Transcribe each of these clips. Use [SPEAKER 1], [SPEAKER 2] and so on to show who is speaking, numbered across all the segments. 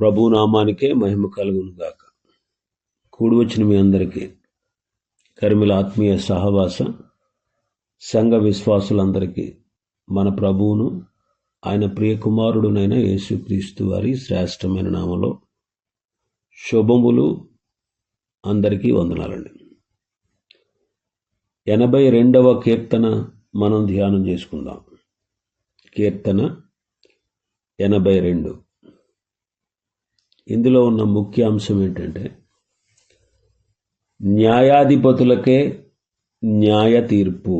[SPEAKER 1] ప్రభు నామానికే మహిమ కలుగును గాక. కూడి వచ్చిన మీ అందరికీ కరిమిల ఆత్మీయ సహవాస సంఘ విశ్వాసులందరికీ మన ప్రభువును ఆయన ప్రియకుమారుడునైన యేసుక్రీస్తు వారి శ్రేష్టమైన నామలో శుభములు అందరికీ వందనాలండి. ఎనభై రెండవ కీర్తన మనం ధ్యానం చేసుకుందాం. కీర్తన ఎనభై రెండు. ఇందులో ఉన్న ముఖ్య అంశం ఏంటంటే న్యాయాధిపతులకే న్యాయ తీర్పు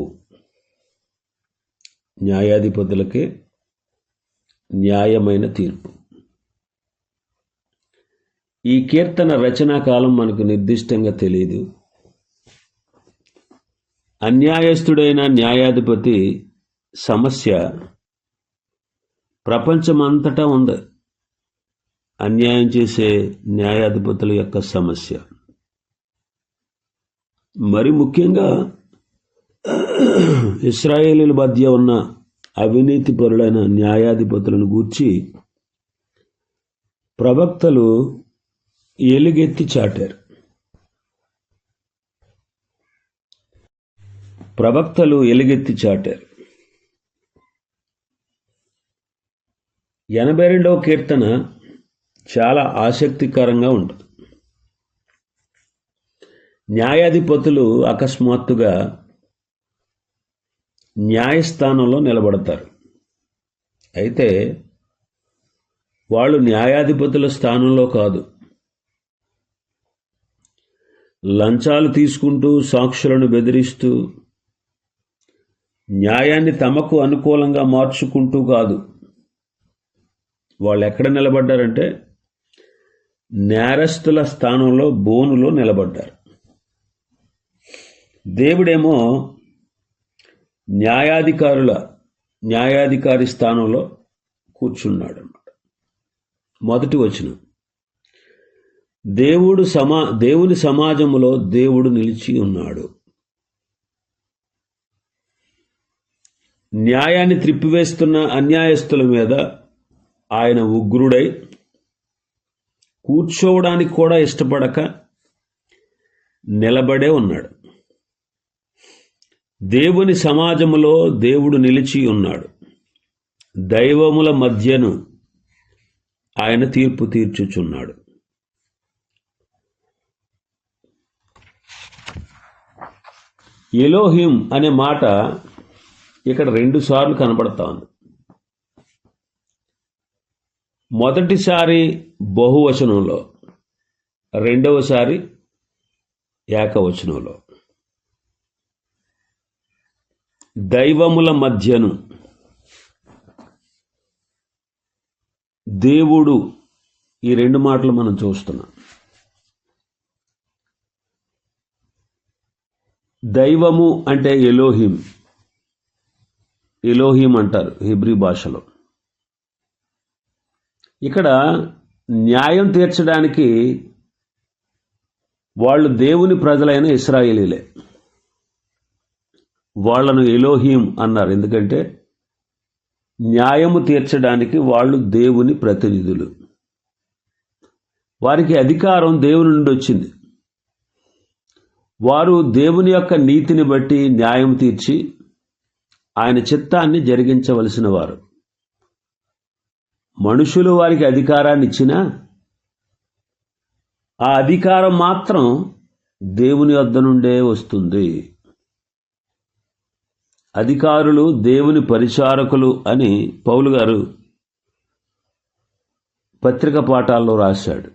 [SPEAKER 1] న్యాయాధిపతులకే న్యాయమైన తీర్పు. ఈ కీర్తన రచనా కాలం మనకు నిర్దిష్టంగా తెలియదు అన్యాయస్థుడైన న్యాయాధిపతి సమస్య ప్రపంచమంతటా ఉంది. అన్యాయం చేసే న్యాయాధిపతుల యొక్క సమస్య. మరి ముఖ్యంగా ఇస్రాయేలీల మధ్య ఉన్న అవినీతి పరులైన న్యాయాధిపతులను గూర్చి ప్రవక్తలు ఎలుగెత్తి చాటారు. ప్రవక్తలు ఎలుగెత్తి చాటారు. ఎనభై రెండవ కీర్తన చాలా ఆసక్తికరంగా ఉంటుంది. న్యాయాధిపతులు అకస్మాత్తుగా న్యాయస్థానంలో నిలబడతారు. అయితే వాళ్ళు న్యాయాధిపతుల స్థానంలో కాదు. లంచాలు తీసుకుంటూ సాక్షులను బెదిరిస్తూ న్యాయాన్ని తమకు అనుకూలంగా మార్చుకుంటూ కాదు. వాళ్ళు ఎక్కడ నిలబడ్డారంటే నేరస్తుల స్థానంలో బోనులో నిలబడ్డారు. దేవుడేమో న్యాయాధికారుల న్యాయాధికారి స్థానంలో కూర్చున్నాడు అన్నమాట మొదటి వచనం. దేవుడు సమా దేవుని సమాజంలో దేవుడు నిలిచి ఉన్నాడు. న్యాయాన్ని త్రిప్పివేస్తున్న అన్యాయస్తుల మీద ఆయన ఉగ్రుడై కూర్చోవడానికి కూడా ఇష్టపడక నిలబడే ఉన్నాడు. దేవుని సమాజములో దేవుడు నిలిచి ఉన్నాడు. దైవముల మధ్యను ఆయన తీర్పు తీర్చుచున్నాడు. ఎలోహిం అనే మాట ఇక్కడ రెండు సార్లు కనబడతా ఉంది. మొదటిసారి బహువచనంలో రెండవసారి ఏకవచనంలో. దైవముల మధ్యను దేవుడు ఈ రెండు మాటలు మనం చూస్తున్నాం. దైవము అంటే ఎలోహిం. ఎలోహిం అంటారు హిబ్రీ భాషలో. ఇక్కడ న్యాయం తీర్చడానికి వాళ్ళు దేవుని ప్రజలైన ఇస్రాయేలీలే. వాళ్ళను ఎలోహీం అన్నారు. ఎందుకంటే న్యాయము తీర్చడానికి వాళ్ళు దేవుని ప్రతినిధులు. వారికి అధికారం దేవుని నుండి వచ్చింది. వారు దేవుని యొక్క నీతిని బట్టి న్యాయం తీర్చి ఆయన చిత్తాన్ని జరిగించవలసిన వారు. మనుషులు వారికి అధికారాన్ని ఇచ్చినా ఆ అధికారం మాత్రం దేవుని వద్ద నుండే వస్తుంది. అధికారులు దేవుని పరిచారకులు అని పౌలు గారు పత్రిక పాఠాల్లో రాశాడు.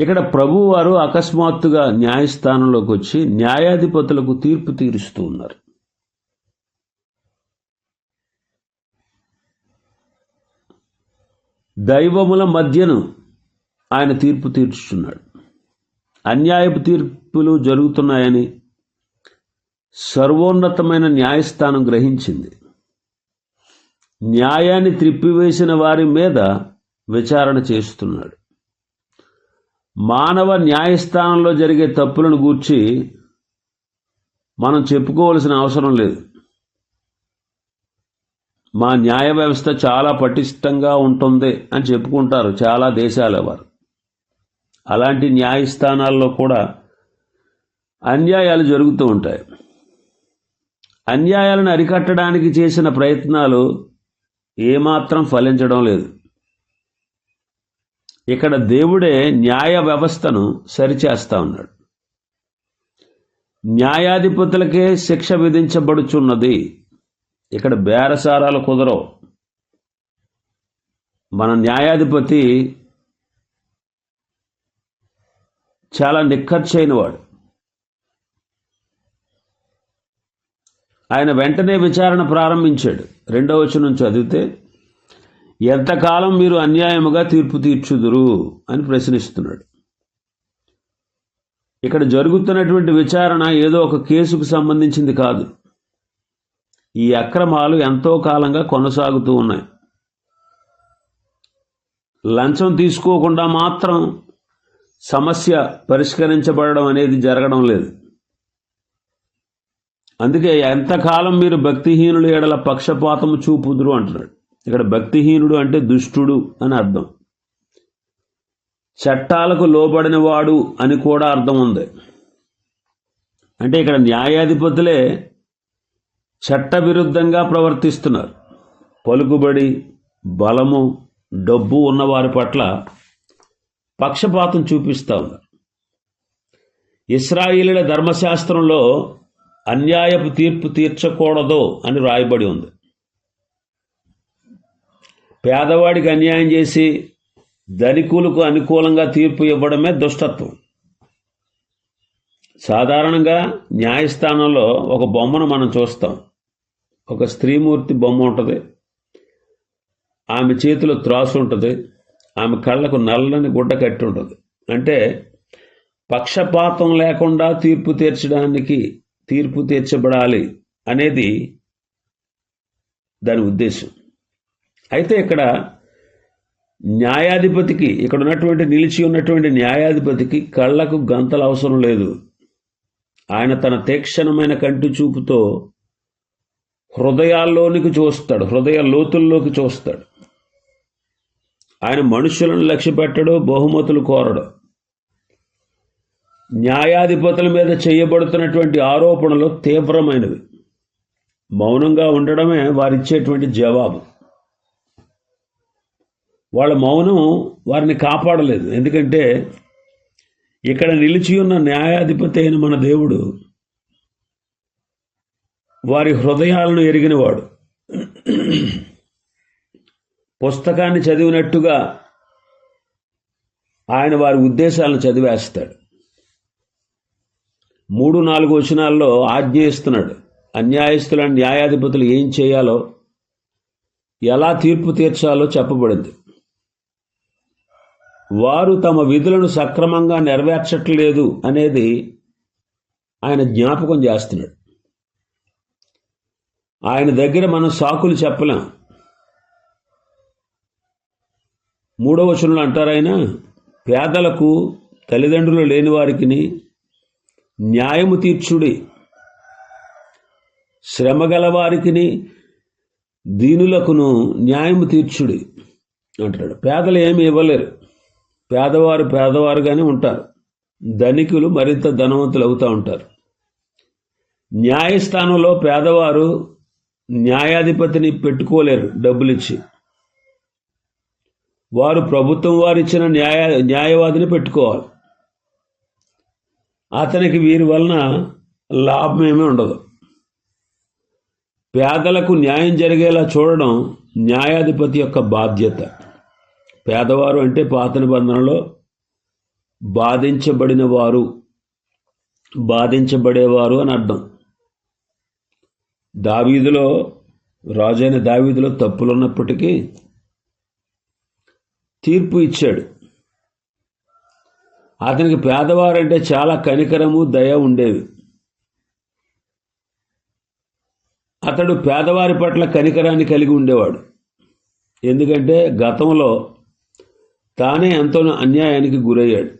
[SPEAKER 1] ఇక్కడ ప్రభువారు అకస్మాత్తుగా న్యాయస్థానంలోకి వచ్చి న్యాయాధిపతులకు తీర్పు తీరుస్తూ ఉన్నారు. దైవముల మధ్యను ఆయన తీర్పు తీర్చుచున్నాడు. అన్యాయపు తీర్పులు జరుగుతున్నాయని సర్వోన్నతమైన న్యాయస్థానం గ్రహించింది. న్యాయాన్ని త్రిప్పివేసిన వారి మీద విచారణ చేస్తున్నాడు. మానవ న్యాయస్థానంలో జరిగే తప్పులను గూర్చి మనం చెప్పుకోవలసిన అవసరం లేదు. మా న్యాయ వ్యవస్థ చాలా పటిష్టంగా ఉంటుంది అని చెప్పుకుంటారు చాలా దేశాల వారు. అలాంటి న్యాయస్థానాల్లో కూడా అన్యాయాలు జరుగుతూ ఉంటాయి. అన్యాయాలను అరికట్టడానికి చేసిన ప్రయత్నాలు ఏమాత్రం ఫలించడం లేదు. ఇక్కడ దేవుడే న్యాయ వ్యవస్థను సరిచేస్తా ఉన్నాడు. న్యాయాధిపతులకే శిక్ష విధించబడుచున్నది ఇక్కడ బేరసారాలు కుదరవు. మన న్యాయాధిపతి చాలా నిక్కర్చైన వాడు ఆయన వెంటనే విచారణ ప్రారంభించాడు. రెండవ వచనం చదివితే ఎంతకాలం మీరు అన్యాయముగా తీర్పు తీర్చుదురు? అని ప్రశ్నిస్తున్నాడు. ఇక్కడ జరుగుతున్నటువంటి విచారణ ఏదో ఒక కేసుకు సంబంధించింది కాదు. ఈ అక్రమాలు ఎంతో కాలంగా కొనసాగుతూ ఉన్నాయి. లంచం తీసుకోకుండా మాత్రం సమస్య పరిష్కరించబడడం అనేది జరగడం లేదు. అందుకే ఎంతకాలం మీరు భక్తిహీనుడు ఎడల పక్షపాతము చూపుదురు అంటున్నాడు. ఇక్కడ భక్తిహీనుడు అంటే దుష్టుడు అని అర్థం. చట్టాలకు లోబడిన వాడు అని కూడా అర్థం ఉంది. అంటే ఇక్కడ న్యాయాధిపతులే చట్టవిరుద్ధంగా ప్రవర్తిస్తున్నారు. పలుకుబడి బలము డబ్బు ఉన్నవారి పట్ల పక్షపాతం చూపిస్తూ ఉన్నారు. ఇస్రాయిలీల ధర్మశాస్త్రంలో అన్యాయపు తీర్పు తీర్చకూడదు అని రాయబడి ఉంది. పేదవాడికి అన్యాయం చేసి ధనికులకు అనుకూలంగా తీర్పు ఇవ్వడమే దుష్టత్వం. సాధారణంగా న్యాయస్థానంలో ఒక బొమ్మను మనం చూస్తాం. ఒక స్త్రీమూర్తి బొమ్మ ఉంటుంది. ఆమె చేతిలో త్రాసు ఉంటుంది. ఆమె కళ్ళకు నల్లని గుడ్డ కట్టి ఉంటుంది. అంటే పక్షపాతం లేకుండా తీర్పు తీర్చడానికి తీర్పు తీర్చబడాలి అనేది దాని ఉద్దేశం. అయితే ఇక్కడ న్యాయాధిపతికి ఇక్కడ ఉన్నటువంటి నిలిచి ఉన్నటువంటి న్యాయాధిపతికి కళ్ళకు గంతలు అవసరం లేదు. ఆయన తన తీక్షణమైన కంటి చూపుతో హృదయాల్లోనికి చూస్తాడు హృదయ లోతుల్లోకి చూస్తాడు. ఆయన మనుషులను లక్ష్య పెట్టడు బహుమతులు కోరడు. న్యాయాధిపతుల మీద చేయబడుతున్నటువంటి ఆరోపణలు తీవ్రమైనవి. మౌనంగా ఉండడమే వారిచ్చేటువంటి జవాబు. వాళ్ళ మౌనం వారిని కాపాడలేదు. ఎందుకంటే ఇక్కడ నిలిచి ఉన్న న్యాయాధిపతి అయిన మన దేవుడు వారి హృదయాలను ఎరిగినవాడు. పుస్తకాన్ని చదివినట్టుగా ఆయన వారి ఉద్దేశాలను చదివేస్తాడు. మూడు నాలుగు వచనాల్లో ఆజ్ఞయిస్తున్నాడు. అన్యాయస్తుల న్యాయాధిపతులు ఏం చేయాలో ఎలా తీర్పు తీర్చాలో చెప్పబడింది. వారు తమ విధులను సక్రమంగా నెరవేర్చట్లేదు అనేది ఆయన జ్ఞాపకం చేస్తున్నాడు. ఆయన దగ్గర మనం సాకులు చెప్పలేం. మూడవ వచనంలో అంటారు పేదలకు తల్లిదండ్రులు లేని వారికి న్యాయము తీర్చుడి. శ్రమ గలవారికి దీనులకును న్యాయము తీర్చుడి అంటాడు పేదలు ఏమి ఇవ్వలేరు. పేదవారు పేదవారుగానే ఉంటారు. ధనికులు మరింత ధనవంతులు అవుతూ ఉంటారు. న్యాయస్థానంలో పేదవారు న్యాయాధిపతిని పెట్టుకోలేరు డబ్బులిచ్చి. వారు ప్రభుత్వం వారు ఇచ్చిన న్యాయ న్యాయవాదిని పెట్టుకోవాలి. అతనికి వీరి వలన లాభం ఏమీ ఉండదు. పేదలకు న్యాయం జరిగేలా చూడడం న్యాయాధిపతి యొక్క బాధ్యత. పేదవారు అంటే పాత నిబంధనలో బాధించబడిన వారు బాధించబడేవారు అని అర్థం. దావీదులో రాజైన దావీదులో తప్పులున్నప్పటికీ తీర్పు ఇచ్చాడు. అతనికి పేదవారంటే చాలా కనికరము దయ ఉండేవి అతడు పేదవారి పట్ల కనికరాన్ని కలిగి ఉండేవాడు. ఎందుకంటే గతంలో తానే ఎంతో అన్యాయానికి గురయ్యాడు.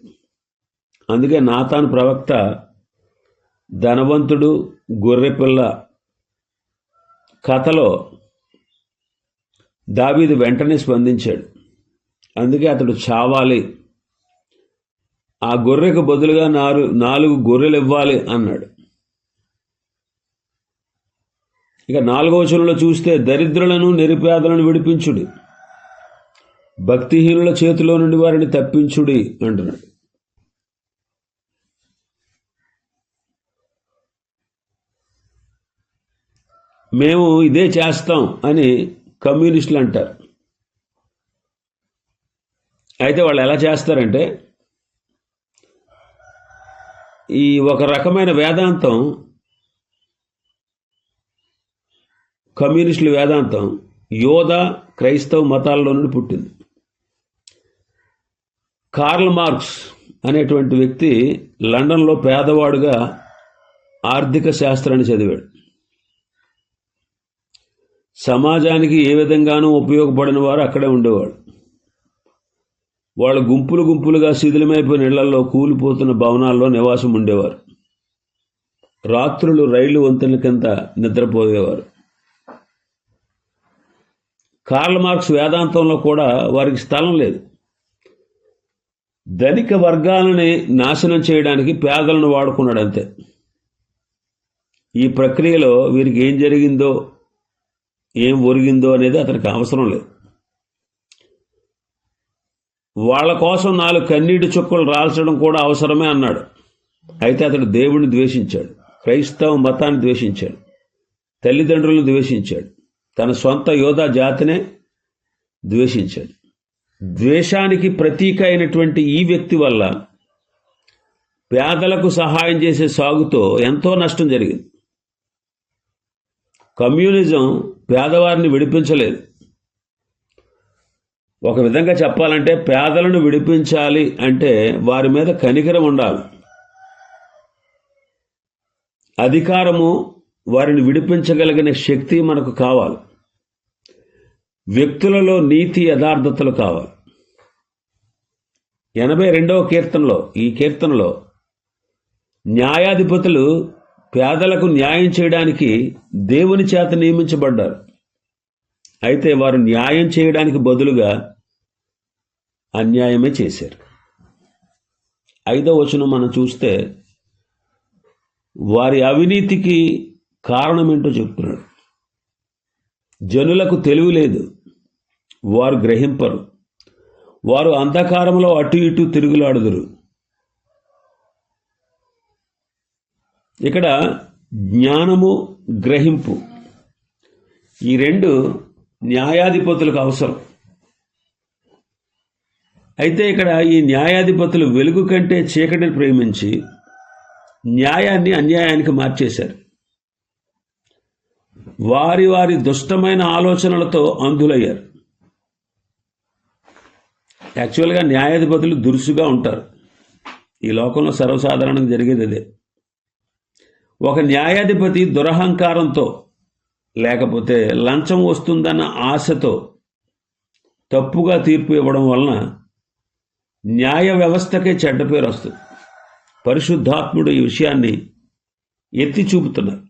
[SPEAKER 1] అందుకే నాతాను ప్రవక్త ధనవంతుడు గొర్రెపిల్ల కథలో దావీదు వెంటనే స్పందించాడు. అందుకే అతడు చావాలి. ఆ గొర్రెకు బదులుగా నాలుగు నాలుగు గొర్రెలు ఇవ్వాలి అన్నాడు. ఇక నాలుగవ చూస్తే దరిద్రులను నిరుపేదలను విడిపించుడి. భక్తిహీనుల చేతిలో నుండి వారిని తప్పించుడి అంటున్నాడు. మేము ఇదే చేస్తాం అని కమ్యూనిస్టులు అంటారు. అయితే వాళ్ళు ఎలా చేస్తారంటే ఈ ఒక రకమైన వేదాంతం కమ్యూనిస్టుల వేదాంతం యోధ క్రైస్తవ మతాల్లో నుండి పుట్టింది. కార్ల్ మార్క్స్ అనేటువంటి వ్యక్తి లండన్లో పేదవాడుగా ఆర్థిక శాస్త్రాన్ని చదివాడు. సమాజానికి ఏ విధంగానూ ఉపయోగపడిన వారు అక్కడే ఉండేవాడు వాళ్ళు గుంపులు గుంపులుగా శిథిలమైపోయిన ఇళ్ళలో కూలిపోతున్న భవనాల్లో నివాసం ఉండేవారు. రాత్రులు రైలు వంతెన కింద నిద్రపోయేవారు. కార్ల్ మార్క్స్ వేదాంతంలో కూడా వారికి స్థలం లేదు. ధనిక వర్గాలని నాశనం చేయడానికి పేదలను వాడుకున్నాడు అంతే. ఈ ప్రక్రియలో వీరికి ఏం జరిగిందో ఏం ఒరిగిందో అనేది అతనికి అవసరం లేదు. వాళ్ళ కోసం నాలుగు కన్నీటి చుక్కలు రాల్చడం కూడా అవసరమే అన్నాడు. అయితే అతడు దేవుడిని ద్వేషించాడు. క్రైస్తవ మతాన్ని ద్వేషించాడు. తల్లిదండ్రులను ద్వేషించాడు. తన సొంత యోధా జాతినే ద్వేషించాడు. ద్వేషానికి ప్రతీక అయినటువంటి ఈ వ్యక్తి వల్ల పేదలకు సహాయం చేసే సాగుతో ఎంతో నష్టం జరిగింది. కమ్యూనిజం పేదవారిని విడిపించలేదు. ఒక విధంగా చెప్పాలంటే పేదలను విడిపించాలి అంటే వారి మీద కనికరం ఉండాలి. అధికారము వారిని విడిపించగలిగిన శక్తి మనకు కావాలి. వ్యక్తులలో నీతి యథార్థతలు కావాలి. ఎనభై రెండవ కీర్తనలో ఈ కీర్తనలో న్యాయాధిపతులు పేదలకు న్యాయం చేయడానికి దేవుని చేత నియమించబడ్డారు. అయితే వారు న్యాయం చేయడానికి బదులుగా అన్యాయమే చేశారు. ఐదో వచనం మనం చూస్తే వారి అవినీతికి కారణం ఏంటో చెప్తున్నాడు. జనులకు తెలివి లేదు వారు గ్రహింపరు. వారు అంధకారంలో అటు ఇటు తిరుగులాడుదురు. ఇక్కడ జ్ఞానము గ్రహింపు. ఈ రెండు న్యాయాధిపతులకు అవసరం. అయితే ఇక్కడ ఈ న్యాయాధిపతులు వెలుగు కంటే చీకటిని ప్రేమించి న్యాయాన్ని అన్యాయానికి మార్చేశారు. వారి వారి దుష్టమైన ఆలోచనలతో అంధులయ్యారు. యాక్చువల్గా న్యాయాధిపతులు దురుసుగా ఉంటారు. ఈ లోకంలో సర్వసాధారణంగా జరిగేది అదే. ఒక న్యాయాధిపతి దురహంకారంతో లేకపోతే లంచం వస్తుందన్న ఆశతో తప్పుగా తీర్పు ఇవ్వడం వలన న్యాయ వ్యవస్థకే చెడ్డ పేరు వస్తుంది. పరిశుద్ధాత్ముడు ఈ విషయాన్ని ఎత్తి చూపుతున్నారు.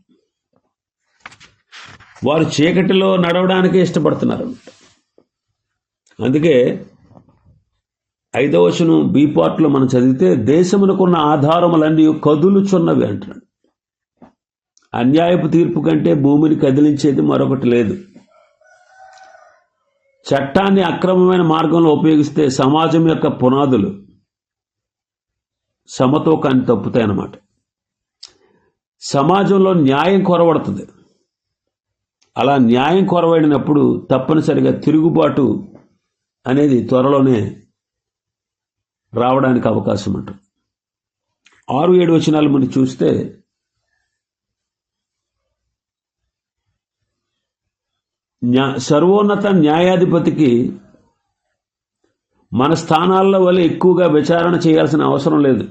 [SPEAKER 1] వారు చీకటిలో నడవడానికే ఇష్టపడుతున్నారు. అందుకే ఐదవచనం బీ పార్ట్లో మనం చదివితే దేశమునకున్న ఆధారములన్నీ కదులుచున్నవి అంటున్నాడు. అన్యాయపు తీర్పు కంటే భూమిని కదిలించేది మరొకటి లేదు. చట్టాన్ని అక్రమమైన మార్గంలో ఉపయోగిస్తే సమాజం యొక్క పునాదులు సమతూకాన్ని తప్పుతాయి అన్నమాట సమాజంలో న్యాయం కొరవడుతుంది. అలా న్యాయం కొరవడినప్పుడు తప్పనిసరిగా తిరుగుబాటు అనేది త్వరలోనే రావడానికి అవకాశం ఉంటుంది. ఆరు ఏడు వచనాలు మనం చూస్తే న్యా సర్వోన్నత న్యాయాధిపతికి మన స్థానాల్లో వల్ల ఎక్కువగా విచారణ చేయాల్సిన అవసరం లేదు.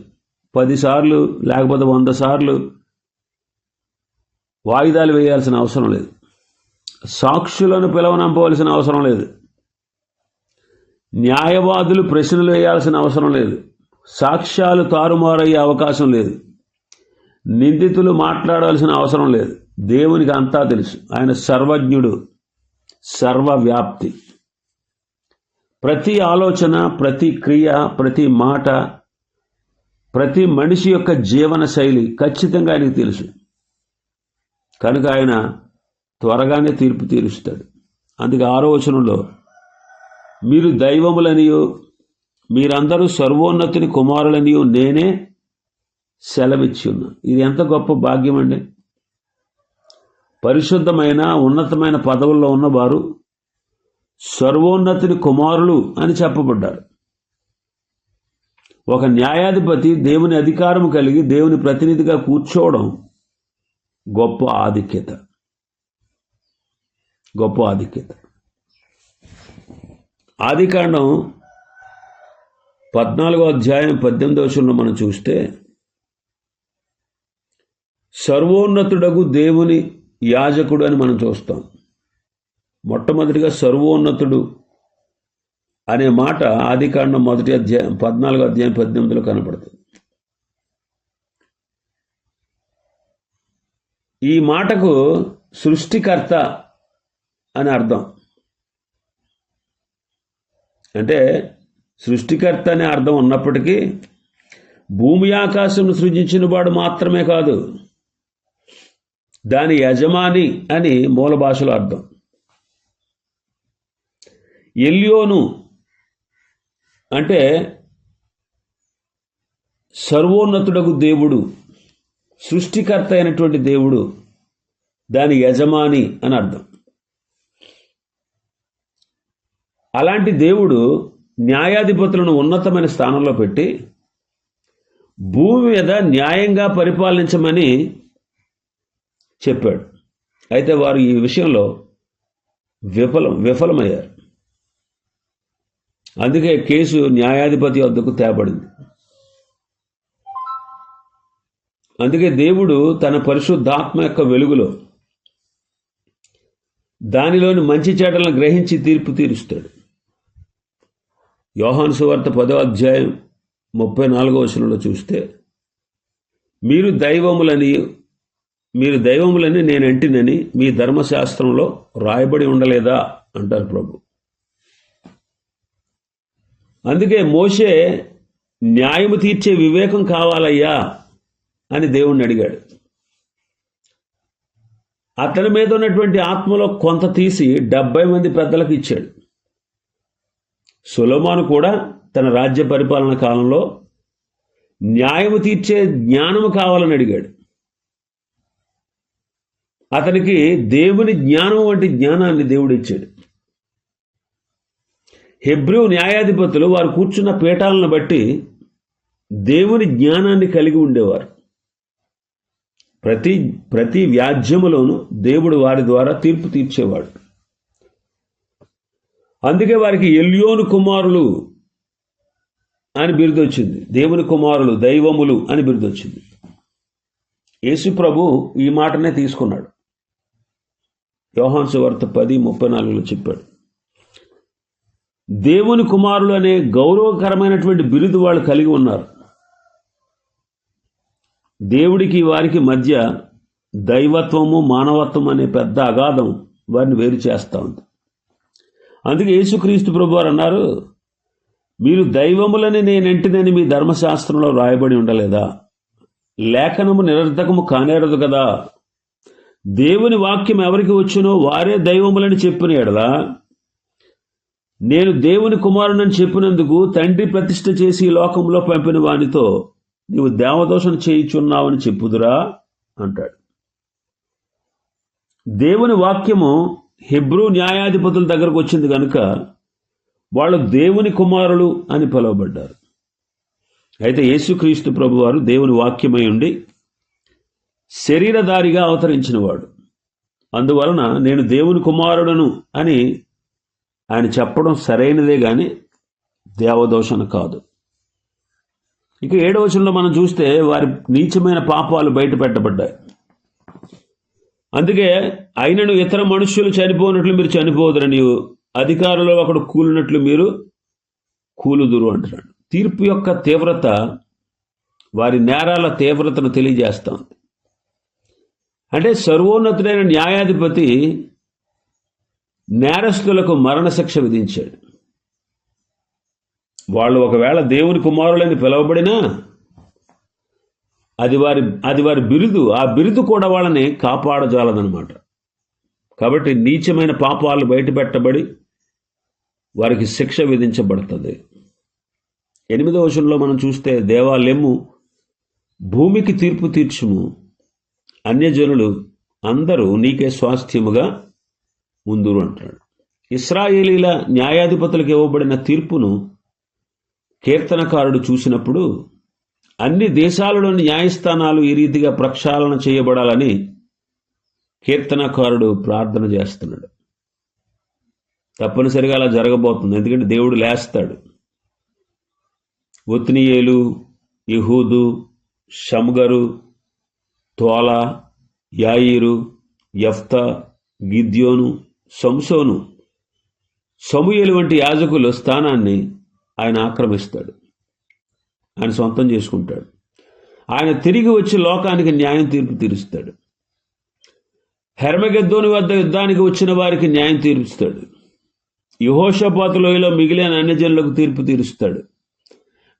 [SPEAKER 1] పదిసార్లు లేకపోతే వంద సార్లు వాయిదాలు వేయాల్సిన అవసరం లేదు. సాక్షులను పిలవనంపవలసిన అవసరం లేదు. న్యాయవాదులు ప్రశ్నలు వేయాల్సిన అవసరం లేదు. సాక్ష్యాలు తారుమారయ్యే అవకాశం లేదు. నిందితులు మాట్లాడాల్సిన అవసరం లేదు. దేవునికి అంతా తెలుసు. ఆయన సర్వజ్ఞుడు. సర్వవ్యాప్తి. ప్రతి ఆలోచన ప్రతి క్రియ ప్రతి మాట ప్రతి మనిషి యొక్క జీవన శైలి ఖచ్చితంగా ఆయనకు తెలుసు. కనుక ఆయన త్వరగానే తీర్పు తీరుస్తాడు. అందుకే ఆరో వచనంలో మీరు దైవములనియో మీరందరూ సర్వోన్నతిని కుమారులనియో నేనే సెలవిచ్చి ఉన్నా ఇది ఎంత గొప్ప భాగ్యం అండి పరిశుద్ధమైన ఉన్నతమైన పదవుల్లో ఉన్నవారు సర్వోన్నతిని కుమారులు అని చెప్పబడ్డారు. ఒక న్యాయాధిపతి దేవుని అధికారం కలిగి దేవుని ప్రతినిధిగా కూర్చోవడం గొప్ప ఆధిక్యత. గొప్ప ఆధిక్యత. ఆదికాండం పద్నాలుగో అధ్యాయం పద్దెనిమిదో వచనంలో మనం చూస్తే సర్వోన్నతుడగు దేవుని యాజకుడు అని మనం చూస్తాం. మొట్టమొదటిగా సర్వోన్నతుడు అనే మాట ఆదికాండం మొదటి అధ్యాయం పద్నాలుగో అధ్యాయం పద్దెనిమిదిలో కనపడుతుంది. ఈ మాటకు సృష్టికర్త అని అర్థం. అంటే సృష్టికర్త అనే అర్థం ఉన్నప్పటికీ భూమి ఆకాశం సృజించిన వాడు మాత్రమే కాదు. దాని యజమాని అని మూల భాషలో అర్థం. ఎల్యోను అంటే సర్వోన్నతుడకు దేవుడు సృష్టికర్త అయినటువంటి దేవుడు దాని యజమాని అని అర్థం. అలాంటి దేవుడు న్యాయాధిపతులను ఉన్నతమైన స్థానంలో పెట్టి భూమి మీద న్యాయంగా పరిపాలించమని చెప్పాడు. అయితే వారు ఈ విషయంలో విఫలం విఫలమయ్యారు. అందుకే కేసు న్యాయాధిపతి వద్దకు తేబడింది. అందుకే దేవుడు తన పరిశుద్ధాత్మ యొక్క వెలుగులో దానిలోని మంచి చేటలను గ్రహించి తీర్పు తీరుస్తాడు. యోహాను సువార్త పదో అధ్యాయం ముప్పై నాలుగో వచనంలో చూస్తే మీరు దైవములని మీరు దైవములని నేను అంటినని మీ ధర్మశాస్త్రంలో రాయబడి ఉండలేదా? అంటారు ప్రభు. అందుకే మోషే న్యాయము తీర్చే వివేకం కావాలయ్యా అని దేవుణ్ణి అడిగాడు. అతని మీద ఉన్నటువంటి ఆత్మలో కొంత తీసి డెబ్బై మంది పెద్దలకు ఇచ్చాడు. సులమాను కూడా తన రాజ్య పరిపాలన కాలంలో న్యాయము తీర్చే జ్ఞానము కావాలని అడిగాడు. అతనికి దేవుని జ్ఞానం వంటి జ్ఞానాన్ని దేవుడు ఇచ్చాడు హెబ్రూ న్యాయాధిపతులు వారు కూర్చున్న పీఠాలను బట్టి దేవుని జ్ఞానాన్ని కలిగి ఉండేవారు. ప్రతి ప్రతి వ్యాజ్యములోనూ దేవుడు వారి ద్వారా తీర్పు తీర్చేవాడు. అందుకే వారికి ఎల్యోను కుమారులు అని బిరుదొచ్చింది. దేవుని కుమారులు దైవములు అని బిరుదొచ్చింది. యేసు ప్రభు ఈ మాటనే తీసుకున్నాడు. యోహాన్సు వార్త పది ముప్పై నాలుగులో చెప్పాడు. దేవుని కుమారులు అనే గౌరవకరమైనటువంటి బిరుదు వాళ్ళు కలిగి ఉన్నారు. దేవుడికి వారికి మధ్య దైవత్వము మానవత్వం అనే పెద్ద అగాధం వారిని వేరు చేస్తూ ఉంది. అందుకే యేసుక్రీస్తు ప్రభు వారు అన్నారు మీరు దైవములని నేనెంటినని మీ ధర్మశాస్త్రంలో రాయబడి ఉండలేదా? లేఖనము నిరర్ధకము కానేరదు కదా. దేవుని వాక్యం ఎవరికి వచ్చునో వారే దైవములని చెప్పిన ఎడలా నేను దేవుని కుమారునని చెప్పినందుకు తండ్రి ప్రతిష్ఠ చేసి లోకంలో పంపిన వానితో నీవు దేవదోషణ చేయుచున్నావని చెప్పుదురా అంటాడు. దేవుని వాక్యము హెబ్రూ న్యాయాధిపతుల దగ్గరకు వచ్చింది కనుక వాళ్ళు దేవుని కుమారులు అని పిలువబడ్డారు. అయితే యేసుక్రీస్తు ప్రభువారు దేవుని వాక్యమై ఉండి శరీరధారిగా అవతరించినవాడు. అందువలన నేను దేవుని కుమారుడను అని ఆయన చెప్పడం సరైనదే కానీ దేవదోషణ కాదు. ఇక ఏడవచనంలో మనం చూస్తే వారి నీచమైన పాపాలు బయట పెట్టబడ్డాయి. అందుకే అయినను ఇతర మనుష్యులు చనిపోనట్లు మీరు చనిపోదురు నీవు అధికారులు ఒకడు కూలినట్లు మీరు కూలుదురు అంటున్నాడు. తీర్పు యొక్క తీవ్రత వారి నేరాల తీవ్రతను తెలియజేస్తుంది అంటే సర్వోన్నతుడైన న్యాయాధిపతి నేరస్తులకు మరణశిక్ష విధించాడు. వాళ్ళు ఒకవేళ దేవుని కుమారులని పిలువబడినా అది వారి అది వారి బిరుదు ఆ బిరుదు కూడా వాళ్ళని కాపాడజాలదనమాట కాబట్టి నీచమైన పాపాలు బయటపెట్టబడి వారికి శిక్ష విధించబడుతుంది. ఎనిమిదవ వచనంలో మనం చూస్తే దేవాలెమ్ము భూమికి తీర్పు తీర్చుము. అన్యజనులు అందరూ నీకే స్వాస్థ్యముగా ముందురు అంటాడు. ఇస్రాయేలీల న్యాయాధిపతులకు ఇవ్వబడిన తీర్పును కీర్తనకారుడు చూసినప్పుడు అన్ని దేశాలలోని న్యాయస్థానాలు ఈ రీతిగా ప్రక్షాళన చేయబడాలని కీర్తనకారుడు ప్రార్థన చేస్తున్నాడు. తప్పనిసరిగా అలా జరగబోతుంది. ఎందుకంటే దేవుడు లేస్తాడు. ఒత్నియేలు యహూదు షమ్గరు తోల యాయిరు యఫ్త గిద్యోను సంసోను. సమూయలు వంటి యాజకుల స్థానాన్ని ఆయన ఆక్రమిస్తాడు. ఆయన సొంతం చేసుకుంటాడు. ఆయన తిరిగి వచ్చి లోకానికి న్యాయం తీర్పు తీరుస్తాడు. హెర్మగెద్దోని వద్ద యుద్ధానికి వచ్చిన వారికి న్యాయం తీరుస్తాడు. యుహోషపాతు లోయలో మిగిలిన అన్యజనులకు తీర్పు తీరుస్తాడు.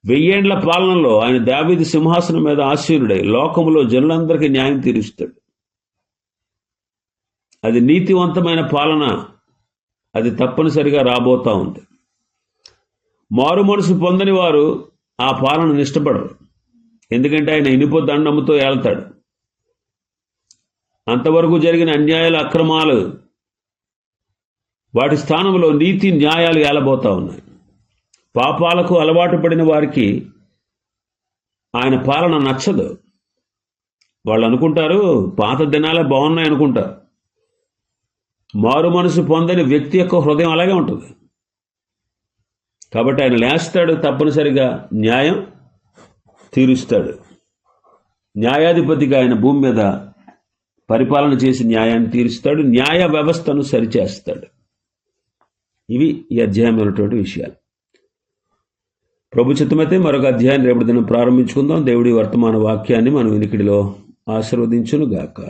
[SPEAKER 1] వెయ్యేండ్ల పాలనలో ఆయన దావీది సింహాసనం మీద ఆశీనుడై లోకంలో జనులందరికీ న్యాయం తీరుస్తాడు. అది నీతివంతమైన పాలన అది తప్పనిసరిగా రాబోతా ఉంది. మారు మనసు పొందని వారు ఆ పాలన ఇష్టపడరు ఎందుకంటే ఆయన ఇనుప దండముతో ఏళ్తాడు. అంతవరకు జరిగిన అన్యాయాల అక్రమాలు వాటి స్థానంలో నీతి న్యాయాలు ఏలబోతా ఉన్నాయి. పాపాలకు అలవాటు పడిన వారికి ఆయన పాలన నచ్చదు. వాళ్ళు అనుకుంటారు పాత దినాలే బాగున్నాయి అనుకుంటారు మారు మనసు పొందని వ్యక్తి యొక్క హృదయం అలాగే ఉంటుంది. కాబట్టి ఆయన లేస్తాడు తప్పనిసరిగా న్యాయం తీరుస్తాడు. న్యాయాధిపతిగా ఆయన భూమి మీద పరిపాలన చేసి న్యాయాన్ని తీరుస్తాడు న్యాయ వ్యవస్థను సరిచేస్తాడు. ఇవి ఈ అధ్యాయమైనటువంటి విషయాలు. ప్రభు చిత్తమైతే మరొక అధ్యాయాన్ని రేపటి దినం ప్రారంభించుకుందాం. దేవుడి వర్తమాన వాక్యాన్ని మనం వినికిడిలో ఆశీర్వదించును గాక